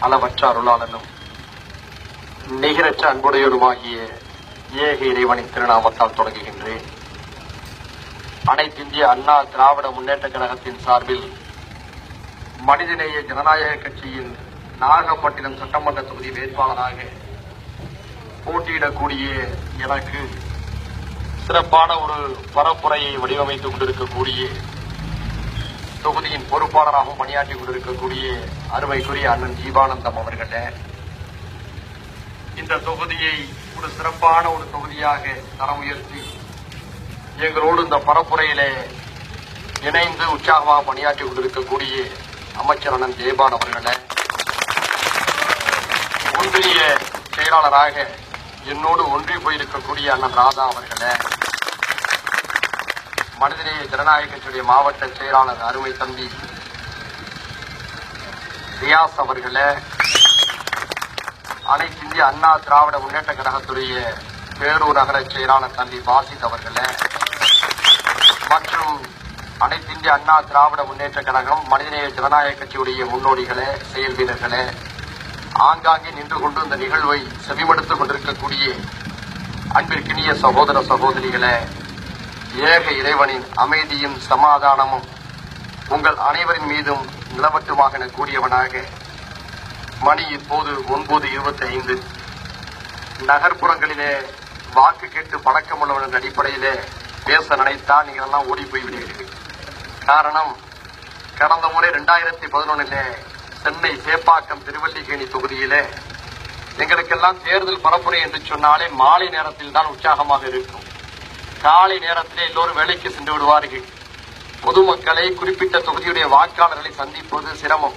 அளவற்ற அருளாளனும் நிகரற்ற அன்புடையருமாகிய ஏக இறைவனின் திருநாமத்தால் தொடங்குகின்றேன். அனைத்திந்திய அண்ணா திராவிட முன்னேற்ற கழகத்தின் சார்பில் மனிதநேய ஜனநாயக கட்சியின் நாகப்பட்டினம் சட்டமன்ற தொகுதி வேட்பாளராக போட்டியிடக்கூடிய எனக்கு சிறப்பான ஒரு பரப்புரையை வடிவமைத்துக் கொண்டிருக்கக்கூடிய தொகுதியின் பொறுப்பாளராகவும் பணியாற்றி கொண்டிருக்கக்கூடிய அருமைக்குரிய அண்ணன் ஜீவானந்தம் அவர்களே இந்த தொகுதியை ஒரு சிறப்பான ஒரு தொகுதியாக தரம் உயர்த்தி எங்களோடு இந்த பரப்புரையிலே இணைந்து உற்சாகமாக பணியாற்றி கொண்டிருக்கக்கூடிய அமைச்சர் அண்ணன் ஜெயபான் அவர்களே ஒன்றிய செயலாளராக என்னோடு ஒன்றி போயிருக்கக்கூடிய அண்ணன் ராதா அவர்களே மனிதநேய ஜனநாயக கட்சியுடைய மாவட்ட செயலாளர் அருமை தம்பி ரியாஸ் அவர்களை அனைத்து இந்திய அண்ணா திராவிட முன்னேற்ற கழகத்துடைய பேரூர் நகர செயலாளர் தம்பி பாசித் அவர்களை மற்றும் அனைத்து இந்திய அண்ணா திராவிட முன்னேற்ற கழகம் மனிதநேய ஜனநாயக கட்சியுடைய முன்னோடிகளே செயல் வீரர்களே ஆங்காங்கே நின்று கொண்டு இந்த நிகழ்வை செவிமடுத்துக் கொண்டிருக்கக்கூடிய அன்பிற்கினிய சகோதர சகோதரிகளே ஏக இறைவனின் அமைதியும் சமாதானமும் உங்கள் அனைவரின் மீதும் நிலவட்டுமாக என கூடியவனாக மணி இப்போது ஒன்பது இருபத்தி ஐந்து நகர்ப்புறங்களிலே வாக்கு கேட்டு பழக்கமுள்ளவன் என்ற அடிப்படையிலே பேச நினைத்தால் நீங்கள் எல்லாம் ஓடி போய் விடுவீர்கள் காரணம் கடந்த முறை ரெண்டாயிரத்தி பதினொன்னிலே சென்னை சேப்பாக்கம் திருவல்லிக்கேணி தொகுதியிலே எங்களுக்கெல்லாம் தேர்தல் பரப்புரை என்று சொன்னாலே மாலை நேரத்தில் தான் உற்சாகமாக இருக்கும். காலை நேரத்திலே எல்லோரும் வேலைக்கு சென்று விடுவார்கள். பொதுமக்களை குறிப்பிட்ட தொகுதியுடைய வாக்காளர்களை சந்திப்பது சிரமம்.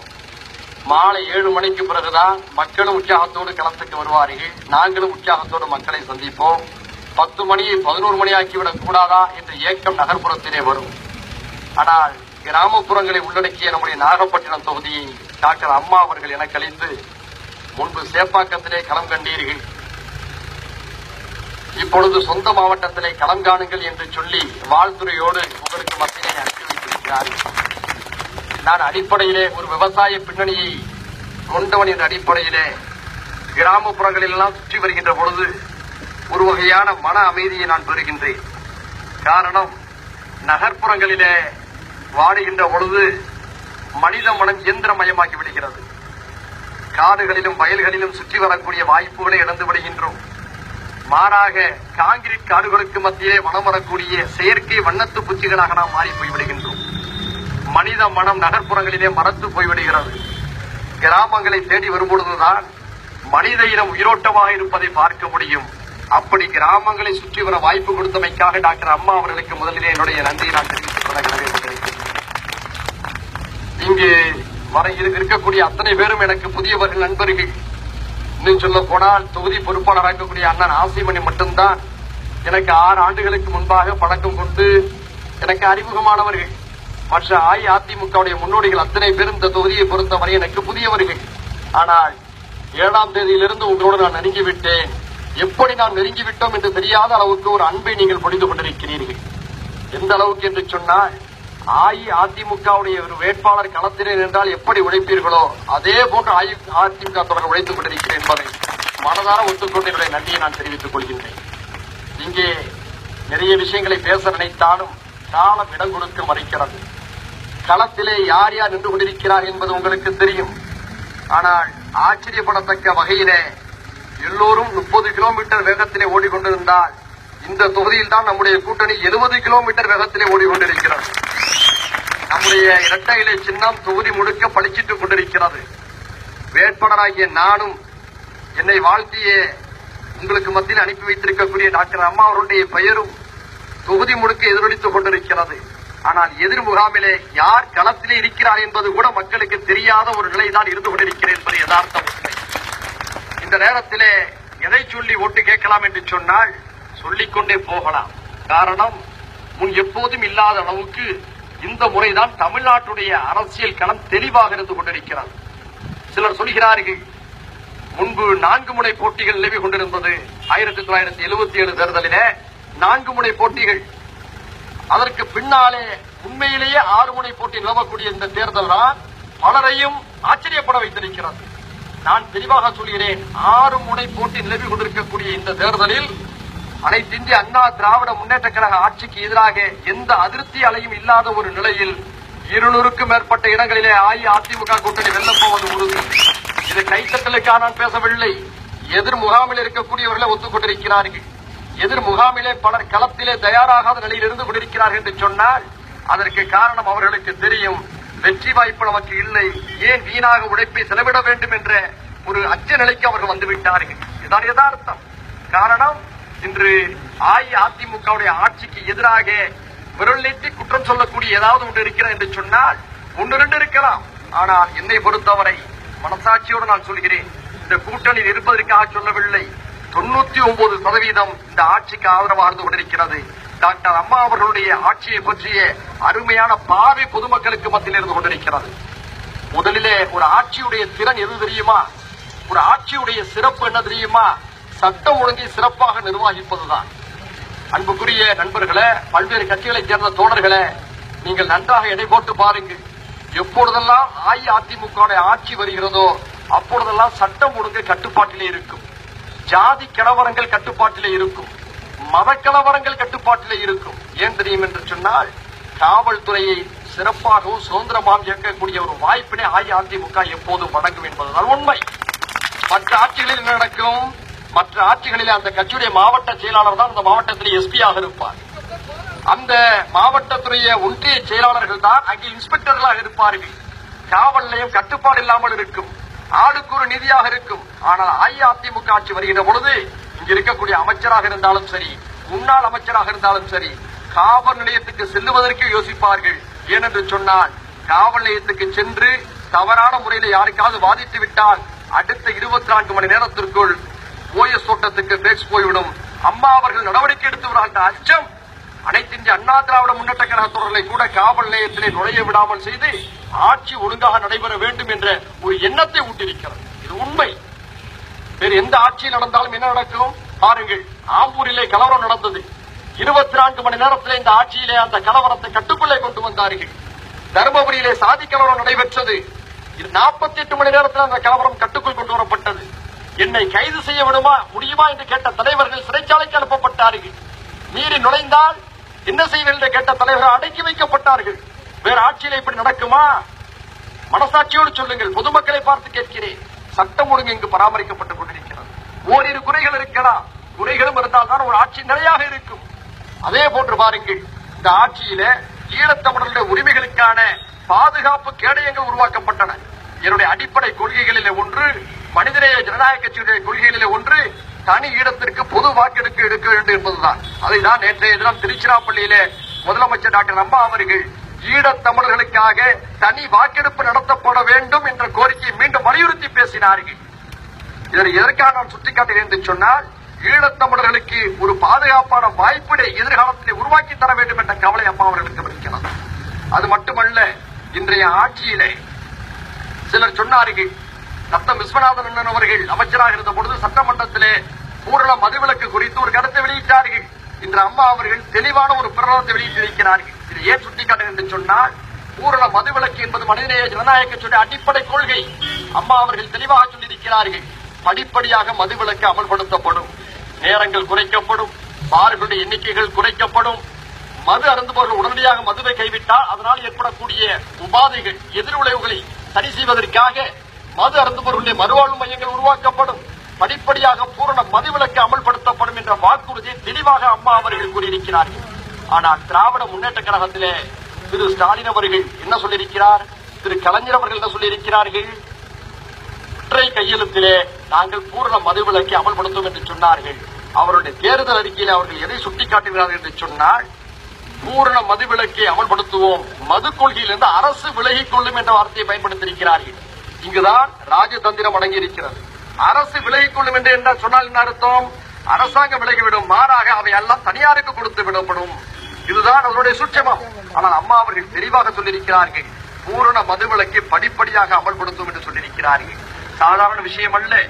மாலை ஏழு மணிக்கு பிறகுதான் மக்களும் உற்சாகத்தோடு களத்துக்கு வருவார்கள். நாங்களும் உற்சாகத்தோடு மக்களை சந்திப்போம். பத்து மணியை பதினோரு மணி ஆக்கிவிடக் கூடாதா என்ற ஏக்கம் நகர்ப்புறத்திலே வரும். ஆனால் கிராமப்புறங்களை உள்ளடக்கிய நம்முடைய நாகப்பட்டினம் தொகுதியை டாக்டர் அம்மா அவர்கள் என கழித்து முன்பு சேப்பாக்கத்திலே களம் கண்டீர்கள். இப்பொழுது சொந்த மாவட்டத்திலே களம் காணுங்கள் என்று சொல்லி வாழ்த்துறையோடு உங்களுக்கு மத்தியிலே அனுப்பி வைத்திருக்கிறார். நான் அடிப்படையிலே ஒரு விவசாய பின்னணியை கொண்டவன் என்ற அடிப்படையிலே கிராமப்புறங்களிலெல்லாம் சுற்றி வருகின்ற பொழுது ஒரு வகையான மன அமைதியை நான் பெறுகின்றேன். காரணம் நகர்ப்புறங்களிலே வாடுகின்ற பொழுது மனித மனம் இயந்திரமயமாகி விடுகிறது. காடுகளிலும் வயல்களிலும் சுற்றி வரக்கூடிய வாய்ப்புகளை இழந்து விடுகின்றோம். மாறாக காங்கிரீட் காடுகளுக்கு மத்தியே வனம் வரக்கூடிய செயற்கை வண்ணத்து பூச்சிகளாக நாம் மாறி போய்விடுகின்றோம். மனித மனம் நகர்ப்புறங்களிலே மறந்து போய்விடுகிறது. கிராமங்களை தேடி வரும்பொழுதுதான் மனித இனம் உயிரோட்டமாக இருப்பதை பார்க்க முடியும். அப்படி கிராமங்களை சுற்றி வர வாய்ப்பு கொடுத்தமைக்காக டாக்டர் அம்மா அவர்களுக்கு முதலிலே என்னுடைய நன்றியை நான் தெரிவித்துக் கொள்ள கடமைப்பட்டிருக்கிறேன் இங்கு வர இருக்கக்கூடிய அத்தனை பேரும் எனக்கு புதியவர்கள் நண்பர்கள். இன்னும் சொல்ல போனால் தொகுதி பொறுப்பாளராக இருக்கக்கூடிய அண்ணன் ஆசிமணி மட்டும்தான் எனக்கு ஆறு ஆண்டுகளுக்கு முன்பாக பழக்கம் கொண்டு எனக்கு அறிமுகமானவர்கள். மற்ற அஇஅதிமுகவுடைய முன்னோடிகள் அத்தனை பேரும் இந்த தொகுதியை பொறுத்தவரை எனக்கு புதியவர்கள். ஆனால் ஏழாம் தேதியிலிருந்து உங்களோடு நான் நெருங்கிவிட்டேன். எப்படி நாம் நெருங்கிவிட்டோம் என்று தெரியாத அளவுக்கு ஒரு அன்பை நீங்கள் பொழிந்து கொண்டிருக்கிறீர்கள். எந்த அளவுக்கு என்று சொன்னால் அஇஅதிமுகவுடைய ஒரு வேட்பாளர் களத்திலே நின்றால் எப்படி உழைப்பீர்களோ அதே போன்று அஇஅதிமுக தொடர்ந்து உழைத்துக் கொண்டிருக்கிறேன் என்பதை மனதார ஒத்துக்கொண்டு என்னுடைய நன்றியை நான் தெரிவித்துக் கொள்கின்றேன். இங்கே நிறைய விஷயங்களை பேச நினைத்தாலும் காலம் இடம் கொடுக்க மறைக்கிறது. களத்திலே யார் யார் நின்று கொண்டிருக்கிறார் என்பது உங்களுக்கு தெரியும். ஆனால் ஆச்சரியப்படத்தக்க வகையிலே எல்லோரும் முப்பது கிலோமீட்டர் வேகத்திலே ஓடிக்கொண்டிருந்தால் இந்த தொகுதியில் தான் நம்முடைய கூட்டணி எழுபது கிலோமீட்டர் வேகத்திலே ஓடிக்கொண்டிருக்கிறது. நம்முடைய இரட்டை இலை சின்னம் தொகுதி முழுக்க பளிச்சிட்டுக் கொண்டிருக்கிறது. வேட்பாளராகிய நானும் என்னை வாழ்த்திய உங்களுக்கு மத்தியில் அனுப்பி வைத்திருக்கக்கூடிய டாக்டர் அம்மா அவருடைய பெயரும் தொகுதி முழுக்க எதிரொலித்துக் கொண்டிருக்கிறது. ஆனால் எதிர் முகாமிலே யார் களத்திலே இருக்கிறார் என்பது கூட மக்களுக்கு தெரியாத ஒரு நிலைதான் இருந்து கொண்டிருக்கிறது என்பது யதார்த்தம் இந்த நேரத்திலே எதை சொல்லி ஓட்டு கேட்கலாம் என்று சொன்னால் சொல்லிக்கொண்டே போகலாம். காரணம் முன் எப்போதும் இல்லாத அளவுக்கு இந்த முறைதான் தமிழ்நாட்டுடைய அரசியல் களம் தெளிவாக இருந்து கொண்டிருக்கிறது. சிலர் சொல்கிறார்கள் முன்பு நான்கு முனை போட்டிகள் நிலவி கொண்டிருந்தது. ஆயிரத்தி தொள்ளாயிரத்தி எழுபத்தி ஏழு தேர்தலிலே நான்கு முனை போட்டிகள். அதற்கு பின்னாலே உண்மையிலேயே ஆறு முனை போட்டி நிலவக்கூடிய இந்த தேர்தல் தான் பலரையும் ஆச்சரியப்பட வைத்திருக்கிறது. நான் தெளிவாக சொல்கிறேன் ஆறு முனை போட்டி நிலவி கொண்டிருக்கக்கூடிய இந்த தேர்தலில் அனைத்து இந்திய அண்ணா திராவிட முன்னேற்ற கழக ஆட்சிக்கு எதிராக எந்த அதிருப்தி அலையும் இல்லாத ஒரு நிலையில் இருநூறுக்கும் மேற்பட்ட இடங்களிலே அஇஅதிமுக கூட்டணி வெல்லப்போவது உறுதி. இது கைத்தட்டலுக்காக நான் பேசவில்லை. எதிர் முகாமில் இருக்கக்கூடியவர்களை ஒத்துக்கொண்டிருக்கிறார்கள். எதிர் முகாமிலே பலர் களத்திலே தயாராகாத நிலையில் இருந்து கொண்டிருக்கிறார்கள் என்று சொன்னால் அதற்கு காரணம் அவர்களுக்கு தெரியும். வெற்றி வாய்ப்பு நமக்கு இல்லை. ஏன் வீணாக உழைப்பை செலவிட வேண்டும் என்ற ஒரு அச்ச நிலைக்கு அவர்கள் வந்துவிட்டார்கள். இதுதான் யதார்த்தம். காரணம் இன்று அஇஅதிமுகவுடைய ஆட்சிக்கு எதிராக விரல் நீட்டி குற்றம் சொல்லக்கூடிய ஏதாவது ஒன்று இருக்கிறது என்று சொன்னால் ஒன்று ரெண்டு இருக்கலாம். ஆனால் என்னை பொறுத்தவரை மனசாட்சியோடு நான் சொல்கிறேன் இந்த கூட்டணியில் இருப்பதற்காக சொல்லவில்லை. தொண்ணூத்தி ஒன்பது சதவீதம் இந்த ஆட்சிக்கு ஆதரவாக இருந்து கொண்டிருக்கிறது. டாக்டர் அம்மா அவர்களுடைய ஆட்சியை பற்றிய அருமையான பாவை பொதுமக்களுக்கு மத்தியில் இருந்து கொண்டிருக்கிறது. முதலிலே ஒரு ஆட்சியுடைய திறன் எது தெரியுமா? ஒரு ஆட்சியுடைய சிறப்பு என்ன தெரியுமா? சட்டம் ஒழுங்கை சிறப்பாக நிர்வாகிப்பதுதான். அன்புக்குரிய நண்பர்களே பல்வேறு கட்சிகளைச் சேர்ந்த தோழர்களே நீங்கள் நன்றாக எடை போட்டு பாருங்கள். எப்பொழுதெல்லாம் அஇஅதிமுக ஆட்சி வருகிறதோ அப்பொழுதெல்லாம் சட்டம் ஒழுங்கு கட்டுப்பாட்டிலே இருக்கும். ஜாதி கலவரங்கள் கட்டுப்பாட்டிலே இருக்கும். மத கலவரங்கள் கட்டுப்பாட்டிலே இருக்கும். ஏன் தெரியும் என்று சொன்னால் காவல்துறையை சிறப்பாகவும் சுதந்திரமாக இயக்கக்கூடிய ஒரு வாய்ப்பினை அஇஅதிமுக எப்போதும் வழங்கும் என்பதுதான் உண்மை. மற்ற ஆட்சிகளில் என்ன நடக்கும்? மற்ற ஆட்சிகளில் அந்த கட்சியுடைய மாவட்ட செயலாளர் தான் அந்த மாவட்டத்திலே எஸ்பியாக இருப்பார். அந்த மாவட்டத்துடைய ஒன்றிய செயலாளர்கள் தான் அங்கே இன்ஸ்பெக்டர்களாக இருப்பார்கள். காவல் நிலையம் கட்டுப்பாடு இல்லாமல் இருக்கும். ஆளுக்கு ஒரு நிதியாக இருக்கும். ஆனால் அஇஅதிமுக ஆட்சி வருகின்ற பொழுது இங்கு இருக்கக்கூடிய அமைச்சராக இருந்தாலும் சரி முன்னாள் அமைச்சராக இருந்தாலும் சரி காவல் நிலையத்துக்கு செல்லுவதற்கு யோசிப்பார்கள். ஏனென்று சொன்னால் காவல் நிலையத்துக்கு சென்று தவறான முறையில் யாருக்காவது வாதித்து விட்டால் அடுத்த இருபத்தி நான்கு மணி நேரத்திற்குள் காங்கிரஸ் கூட்டத்துக்கு பேக்ஸ் போய்விடும். அம்மா அவர்கள் நடவடிக்கை எடுத்து வருகின்ற அச்சம். அனைத்து இந்திய அண்ணா திராவிட முன்னேற்ற கழகத்தவர்களை கூட காவல் நிலையத்திலே நுழைய விடாமல் செய்து ஆட்சி ஒழுங்காக நடைபெற வேண்டும் என்ற ஒரு எண்ணத்தை ஊட்டிருக்கிறது இது உண்மை. வேறு எந்த ஆட்சி நடந்தாலும் என்ன நடக்கும்? பாருங்கள் ஆம்பூரிலே கலவரம் நடந்தது. இருபத்தி நான்கு மணி நேரத்தில் இந்த ஆட்சியிலே அந்த கலவரத்தை கட்டுக்குள்ளே கொண்டு வந்தார்கள். தருமபுரியிலே சாதி கலவரம் நடைபெற்றது. இது நாற்பத்தி எட்டு மணி நேரத்தில் அந்த கலவரம் கட்டுக்குள் கொண்டு வரப்பட்டது. என்னை கைது செய்ய விடுமா முடியுமா என்று கேட்ட தலைவர்கள் சிறைச்சாலைக்கு அனுப்பப்பட்டார்கள். மீறி நுழைந்தால் என்ன செய்வீர்கள் என்று கேட்ட தலைவர்கள் அடக்கி வைக்கப்பட்டார்கள். வேற ஆட்சியில் இப்படி நடக்குமா? மனசாட்சியோடு சொல்லுங்கள் பொதுமக்களை பார்த்து கேட்கிறேன். சட்டம் ஒழுங்கு இங்கு பராமரிக்கப்பட்டுக் கொண்டிருக்கிறது. ஓரிரு குறைகள் இருக்கலாம். குறைகளும் இருந்தால் தான் ஒரு ஆட்சி நிலையாக இருக்கும். அதே போன்று பாருங்கள் இந்த ஆட்சியில ஈழத்தமிழருடைய உரிமைகளுக்கான பாதுகாப்பு கேடயங்கள் உருவாக்கப்பட்டன. என்னுடைய அடிப்படை கொள்கைகளிலே ஒன்று மனிதநேய ஜனநாயக கட்சியுடைய கொள்கைகளிலே ஒன்று தனி ஈழத்திற்கு பொது வாக்கெடுப்பு எடுக்க வேண்டும் என்பதுதான். அதை தான் நேற்றைய தினம் திருச்சிராப்பள்ளியிலே முதலமைச்சர் டாக்டர் அம்மா அவர்கள் ஈழத் தமிழர்களுக்காக தனி வாக்கெடுப்பு நடத்தப்பட வேண்டும் என்ற கோரிக்கையை மீண்டும் வலியுறுத்தி பேசினார்கள். இதனை எதற்காக நான் சுட்டிக்காட்டுகிறேன் என்று சொன்னால் ஈழத்தமிழர்களுக்கு ஒரு பாதுகாப்பான வாய்ப்பினை எதிர்காலத்தில் உருவாக்கி தர வேண்டும் என்ற கவலை அம்மா அவர்களுக்கு இருக்கிறது. அது மட்டுமல்ல இன்றைய ஆட்சியிலே சிலர் சொன்னார்கள் சத்தம் விஸ்வநாதன் அண்ணன் அவர்கள் அமைச்சராக இருந்த பொழுது சட்டமன்றத்திலே பூரண மதுவிலக்கு குறித்து ஒரு கருத்தை வெளியிட்டார்கள். இன்று அம்மா அவர்கள் தெளிவான ஒரு பிரகடனத்தை வெளியிட்டிருக்கிறார்கள். இது ஏன் சுட்டிக்காட்டுகிறேன் என்று சொன்னால் பூரண மதுவிலக்கு என்பது மனிதநேய ஜனநாயக அடிப்படை கொள்கை. அம்மா அவர்கள் தெளிவாக சொல்லியிருக்கிறார்கள் படிப்படியாக மதுவிலக்கு அமல்படுத்தப்படும் நேரங்கள் குறைக்கப்படும் பார்களுடைய எண்ணிக்கைகள் குறைக்கப்படும். மது அருந்துபவர்கள் உடனடியாக மதுவை கைவிட்டால் அதனால் ஏற்படக்கூடிய உபாதைகள் எதிர்விளைவுகளை சரி செய்வதற்காக மது அருந்துபவர்களுடைய மறுவாழ்வு மையங்கள் உருவாக்கப்படும். படிப்படியாக பூரண மதுவிலக்கு அமல்படுத்தப்படும் என்ற வாக்குறுதியை தெளிவாக அம்மா அவர்கள் கூறியிருக்கிறார்கள். ஆனால் திராவிட முன்னேற்ற கழகத்திலே திரு ஸ்டாலின் அவர்கள் என்ன சொல்லியிருக்கிறார்? திரு கலைஞர் அவர்கள் என்ன சொல்லியிருக்கிறார்கள்? ஒற்றை கையெழுத்திலே நாங்கள் பூரண மதுவிலக்கை அமல்படுத்தும் என்று சொன்னார்கள். அவருடைய தேர்தல் அறிக்கையில் அவர்கள் எதை சுட்டிக்காட்டுகிறார்கள் என்று சொன்னால் பூரண மதுவிலக்கை அமல்படுத்துவோம். மது கொள்கையிலிருந்து அரசு விலகிக் கொள்ளும் என்ற வார்த்தையை பயன்படுத்தியிருக்கிறார்கள். இங்குதான் ராஜதந்திரம் அடங்கியிருக்கிறது. அரசு விலகிக் கொள்ளும் என்று என்ன சொன்னால் என்ன அர்த்தம்? அரசாங்கம் விலகிவிடும். மாறாக அவை எல்லாம் தனியாருக்கு கொடுத்து விடப்படும். இதுதான் அவருடைய சூட்சமம். ஆனால் அம்மா அவர்கள் தெளிவாக சொல்லியிருக்கிறார்கள். பூரண மதுவிலக்கை படிப்படியாக அமல்படுத்தும் என்று சொல்லியிருக்கிறார்கள். சாதாரண விஷயம் அல்ல.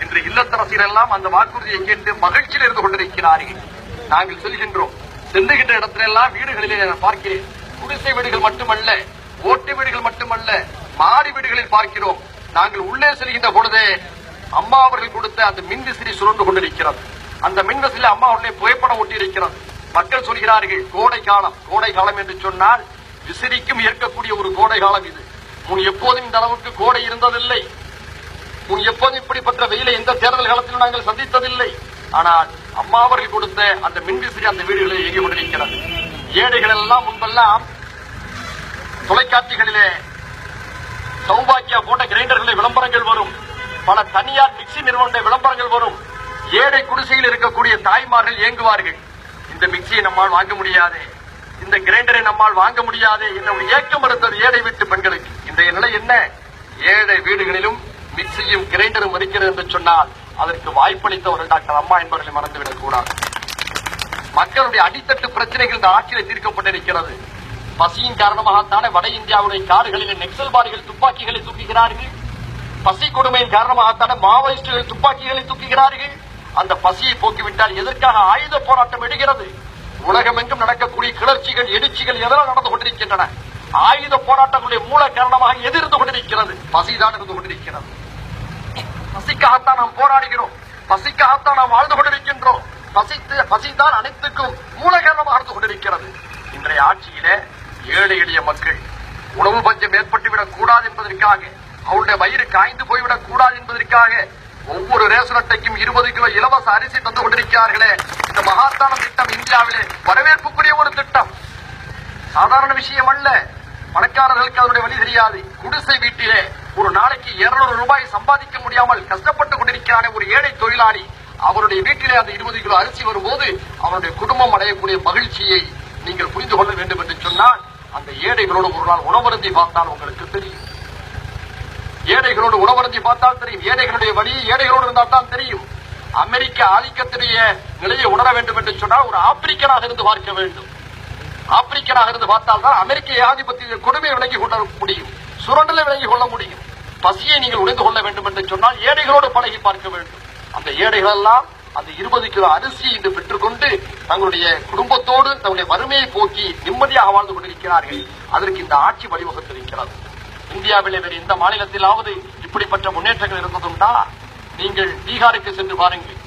இன்று இல்லத்தரசிகள் எல்லாம் அந்த வாக்குறுதியை கேட்டு மகிழ்ச்சியில் இருந்து கொண்டிருக்கிறார்கள். நாங்கள் சொல்கின்றோம். செல்லுகின்ற இடத்திலெல்லாம் வீடுகளிலே நான் பார்க்கிறேன். குடிசை வீடுகள் மட்டுமல்ல ஓட்டு வீடுகள் மட்டுமல்ல மாடி வீடுகளில் பார்க்கிறோம். நாங்கள் உள்ளே செல்கின்ற பொழுதே அம்மா அவர்கள் கொடுத்த அந்த மின்விசிறி சுழன்று கொண்டிருக்கிறது. அந்த மின்விசிறி அம்மா அவர்களை புகைப்படம் ஒட்டியிருக்கிறது. மக்கள் சொல்கிறார்கள் கோடை காலம் கோடை காலம் என்று சொன்னால் விசிறிக்கும் ஏற்கக்கூடிய ஒரு கோடை காலம் இது. முன் எப்போதும் இந்த அளவுக்கு கோடை இருந்ததில்லை. முன் எப்போதும் இப்படிப்பட்ட வெயிலை எந்த தேர்தல் காலத்திலும் நாங்கள் சந்தித்ததில்லை. ஆனால் அம்மா அவர்கள் கொடுத்த அந்த மின்விசிறி அந்த வீடுகளில் இயங்கி கொண்டிருக்கிறது. ஏழைகள் எல்லாம் முன்பெல்லாம் தொலைக்காட்சிகளிலே சௌபாக்கியா போன்ற கிரைண்டர்களில் விளம்பரங்கள் வரும். பல தனியார் மிக்சி நிறுவன விளம்பரங்கள் வரும். ஏழை குடிசையில் இருக்கக்கூடிய தாய்மார்கள் இயங்குவார்கள். இந்த மிக்சியை நம்மால் வாங்க முடியாது. இந்த கிரைண்டரை நம்மால் வாங்க முடியாது என்ற ஒரு ஏக்கம் இருந்தது ஏழை வீட்டு பெண்களுக்கு. இன்றைய நிலை என்ன? ஏழை வீடுகளிலும் மிக்சியும் கிரைண்டரும் இருக்கிறது என்று சொன்னால் அதற்கு வாய்ப்பளித்தவர்கள் டாக்டர் அம்மா என்பவர்களை மறந்துவிடக் கூடாது. மக்களுடைய அடித்தட்டு பிரச்சனைகள் இந்த ஆட்சியில் தீர்க்கப்பட்டிருக்கிறது. பசியின் காரணமாகத்தானே வட இந்தியாவுடைய காடுகளில் நெக்சல்வாதிகள் துப்பாக்கிகளை தூக்குகிறார்கள். பசி கொடுமையின் காரணமாகத்தானே மாவோயிஸ்டுகள் துப்பாக்கிகளை தூக்குகிறார்கள். அந்த பசியை போக்கிவிட்டால் எதற்காக ஆயுத போராட்டம் எடுகிறது உலகமெங்கும் நடக்கக்கூடிய கிளர்ச்சிகள் எழுச்சிகள் எதனால் நடந்து கொண்டிருக்கின்றன? ஆயுத போராட்டங்களுடைய மூல காரணமாக எதிர்ந்து கொண்டிருக்கிறது. பசிதான் இருந்து கொண்டிருக்கிறது. பசிக்காகத்தான் நாம் போராடுகிறோம். பசிக்காகத்தான் நாம் வாழ்ந்து கொண்டிருக்கின்றோம். பசித்து பசிதான் அனைத்துக்கும் மூலகாரணம் ஆழ்ந்து கொண்டிருக்கிறது. இன்றைய ஆட்சியிலே ஏழை எளிய மக்கள் உணவு பஞ்சம் ஏற்பட்டுவிடக் கூடாது என்பதற்காக அவருடைய வயிறு காய்ந்து போய்விடக் கூடாது என்பதற்காக ஒவ்வொரு ரேஷன் அட்டைக்கும் இருபது கிலோ இலவச அரிசி தந்து கொண்டிருக்கிறார்களே. இந்த மகாத்தான திட்டம் இந்தியாவிலே வரவேற்புக்குரிய ஒரு திட்டம். சாதாரண விஷயம் அல்ல. பணக்காரர்களுக்கு அதனுடைய வழி தெரியாது. குடிசை வீட்டிலே ஒரு நாளைக்கு 200 ரூபாய் சம்பாதிக்க முடியாமல் கஷ்டப்பட்டு கொண்டிருக்கிறான ஒரு ஏழை தொழிலாளி. அவருடைய வீட்டிலே அந்த இருபது கிலோ அரிசி வரும்போது அவருடைய குடும்பம் அடையக்கூடிய மகிழ்ச்சியை நீங்கள் புரிந்து கொள்ள வேண்டும் என்று சொன்னால் அந்த ஏழைகளோடு ஒரு நாள் உணவருந்தி பார்த்தால் உங்களுக்கு தெரியும். ஏழைகளோடு உணவருந்தி பார்த்தால் தெரியும். ஏழைகளுடைய வழி ஏழைகளோடு இருந்தால் தான் தெரியும். அமெரிக்க ஆதிக்கத்துடைய நிலையை உணர வேண்டும் என்று சொன்னால் ஒரு ஆப்பிரிக்கனாக இருந்து பார்க்க வேண்டும். ஆப்பிரிக்கனாக இருந்து பார்த்தால் தான் அமெரிக்க ஏகாதிபத்திய கொடுமையை விலகி கொள்ள முடியும். சுரண்டலை விலகி கொள்ள முடியும். பசியை நீங்கள் உணர்ந்து கொள்ள வேண்டும் என்று சொன்னால் ஏழைகளோடு பழகி பார்க்க வேண்டும். அந்த ஏழைகள் எல்லாம் அந்த இருபது கிலோ அரிசியை இன்று பெற்றுக்கொண்டு தங்களுடைய குடும்பத்தோடு தங்களுடைய வறுமையை போக்கி நிம்மதியாக வாழ்ந்து கொண்டிருக்கிறார்கள். அதற்கு இந்த ஆட்சி வழிவகுத்திருக்கிறது. இந்தியாவிலே வேறு எந்த மாநிலத்திலாவது இப்படிப்பட்ட முன்னேற்றங்கள் இருந்ததுண்டா? நீங்கள் பீகாருக்கு சென்று பாருங்கள்.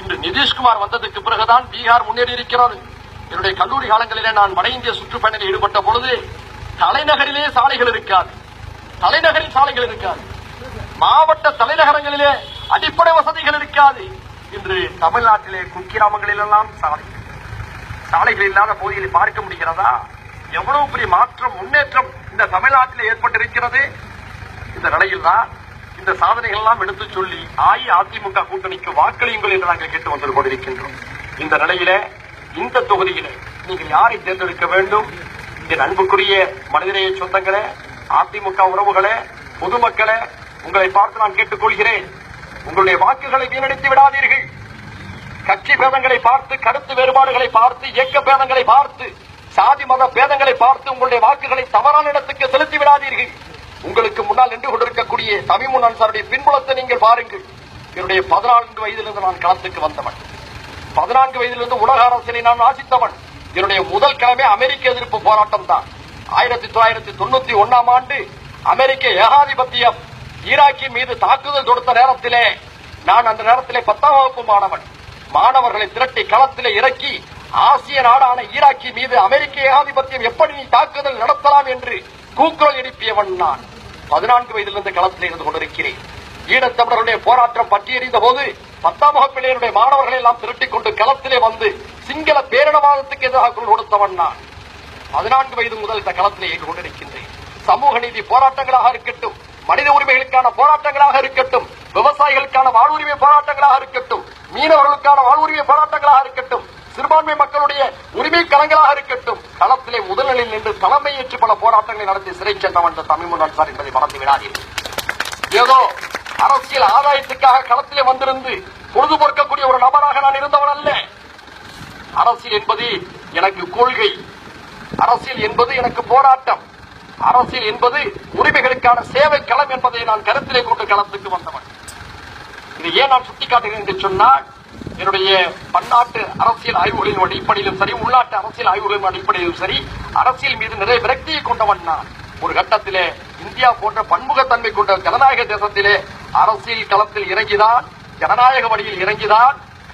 இன்று நிதிஷ்குமார் வந்ததுக்கு பிறகுதான் பீகார் முன்னேறி இருக்கிறது என்னுடைய கல்லூரி காலங்களிலே நான் வட இந்திய சுற்றுப்பயணத்தில் ஈடுபட்ட பொழுது தலைநகரிலே சாலைகள் இருக்காது. தலைநகரில் சாலைகள் இருக்காது. மாவட்ட தலைநகரங்களிலே அடிப்படை வசதிகள் இருக்காது. இன்று தமிழ்நாட்டிலே குக்கிராமங்களிலெல்லாம் சாலை. சாலைகள் இல்லாத பகுதிகளை பார்க்க முடிகிறதா? எவ்வளவு பெரிய மாற்றம் முன்னேற்றம் இந்த தமிழ்நாட்டில் ஏற்பட்டிருக்கிறது? இந்த நிலையில் தான் இந்த சாதனைகள் எல்லாம் எடுத்துச் சொல்லி அஇஅதிமுக கூட்டணிக்கு வாக்களியுங்கள் என்று நாங்கள் கேட்டு வந்து கொண்டிருக்கின்றோம். இந்த நிலையில இந்த தொகுதியில நீங்கள் யாரை தேர்ந்தெடுக்க வேண்டும்? என் அன்புக்குரிய மனிதநேய சொந்தங்களே அதிமுக உறவுகளே பொதுமக்களே உங்களை பார்த்து நான் கேட்டுக்கொள்கிறேன். உங்களுடைய வாக்குகளை வீணடித்து விடாதீர்கள். கட்சி பேதங்களை பார்த்து கருத்து வேறுபாடுகளை பார்த்து இயக்க பேதங்களை பார்த்து சாதி மத பேதங்களை பார்த்து உங்களுடைய வாக்குகளை தவறான இடத்துக்கு செலுத்தி விடாதீர்கள். உங்களுக்கு முன்னால் நின்று கொண்டிருக்கக்கூடிய தமிமுன் அன்சாருடைய பின்புலத்தை நீங்கள் பாருங்கள். என்னுடைய பதினான்கு வயதிலிருந்து நான் களத்துக்கு வந்தவன். பதினான்கு வயதிலிருந்து உலக அரசியலை நான் ஆசித்தவன். என்னுடைய முதல் கிழமை அமெரிக்க எதிர்ப்பு போராட்டம் தான் ஆயிரத்தி தொள்ளாயிரத்தி தொண்ணூத்தி ஒன்னாம் ஆண்டு அமெரிக்க ஏகாதிபத்தியம் ஈராக்கின் மீது தாக்குதல் தொடுத்த நேரத்திலே நான் அந்த நேரத்திலே பத்தாம் வகுப்பு மாணவன். மாணவர்களை திரட்டி களத்திலே இறக்கி ஆசிய நாடான ஈராக்கி மீது அமெரிக்க ஏகாதிபத்தியம் எப்படி நீ தாக்குதல் நடத்தலாம் என்று கூக்குரல் எழுப்பியவன் நான். பதினான்கு வயதிலிருந்து களத்தில் இருந்து கொண்டிருக்கிறேன். ஈழத்தமிழருடைய போராட்டம் பற்றி எறிந்த போது பத்தாம் வகுப்பிலேயே மாணவர்களை எல்லாம் திரட்டிக் கொண்டு களத்திலே வந்து சிங்கள பேரினவாதத்துக்கு எதிராக குரல் கொடுத்தவன் நான். பதினான்கு வயது முதல் இந்த களத்தில் இயங்கிக் கொண்டிருக்கின்றேன். சமூக நீதி போராட்டங்களாக இருக்கட்டும் மனித உரிமைகளுக்கான போராட்டங்களாக இருக்கட்டும் விவசாயிகளுக்கான வாழ்வுரிமை போராட்டங்களாக இருக்கட்டும் மீனவர்களுக்கான வாழ்வுரிமை போராட்டங்களாக இருக்கட்டும் சிறுபான்மை மக்களுடைய உரிமை களங்களாக இருக்கட்டும் களத்திலே முதலில் நின்று தலைமையேற்று பல போராட்டங்களை நடத்தி சிறை சென்றவன் இந்த தமிழ் அன்சார் என்பதை மறந்து விடாதீர்கள். ஏதோ அரசியல் ஆதாயத்துக்காக களத்திலே வந்திருந்து பொழுதுபோர்க்கக்கூடிய ஒரு நபராக நான் இருந்தவன் அல்ல. அரசியல் என்பது எனக்கு கொள்கை அரசியல் என்பது எனக்கு போராட்டம். அரசியல் என்பது உரிமைகளுக்கான சேவை களம் என்பதை நான் கருத்திலே கொண்டு களத்துக்கு வந்தவன். இதை ஏன் நான் சுட்டிக்காட்டுகிறேன் என்று சொன்னால் என்னுடைய பன்னாட்டு அரசியல் ஆய்வுகளின் அடிப்படையிலும் சரி உள்நாட்டு அரசியல் ஆய்வுகளின் அடிப்படையிலும் சரி அரசியல் மீது நிறைய விரக்தியை கொண்டவன் நான். ஒரு கட்டத்திலே இந்தியா போன்ற பன்முகத்தன்மை கொண்ட ஜனநாயக தேசத்திலே அரசியல் களத்தில் இறங்கிதான் ஜனநாயக வழியில் இறங்கிதான்